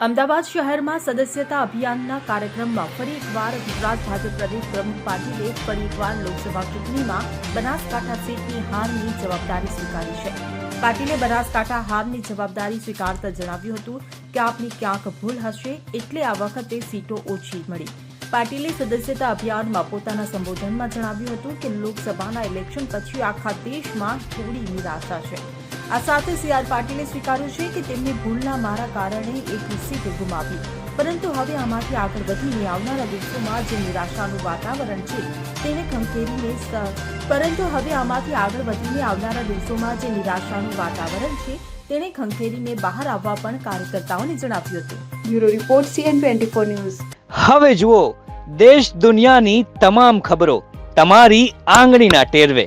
અમદાવાદ શહેરમાં સદસ્યતા અભિયાનના કાર્યક્રમમાં ફરી એકવાર ગુજરાત ભાજપ પ્રદેશ પ્રમુખ પાટીલે ફરી એકવાર લોકસભા ચૂંટણીમાં બનાસકાંઠા સીટની હારની જવાબદારી સ્વીકારી છે. પાટીલે બનાસકાંઠા હારની જવાબદારી સ્વીકારતા જણાવ્યું હતું કે આપની ક્યાંક ભૂલ હશે એટલે આ વખતે સીટો ઓછી મળી. પાટીલે સદસ્યતા અભિયાનમાં પોતાના સંબોધનમાં જણાવ્યું હતું કે લોકસભાના ઇલેક્શન પછી આખા દેશમાં થોડી નિરાશા છે. આ સાથે સી આર પાટીલે સ્વીકાર્યું છે કે તેમની ભૂલના મારા કારણે એક સીટ ગુમાવી. પરંતુ હવે આમાંથી આગળ વધીને આવનારા દિવસોમાં જે નિરાશાનું વાતાવરણ છે તેને ખંખેરીને પરંતુ હવે આમાંથી આગળ વધીને આવનારા દિવસોમાં જે નિરાશાનું વાતાવરણ છે તેને ખંખેરીને બહાર આવવા પણ કાર્યકર્તાઓને જણાવ્યું હતું. Bureau report CN twenty four news. હવે જુઓ દેશ દુનિયાની તમામ ખબરો તમારી આંગળીના ટેરવે.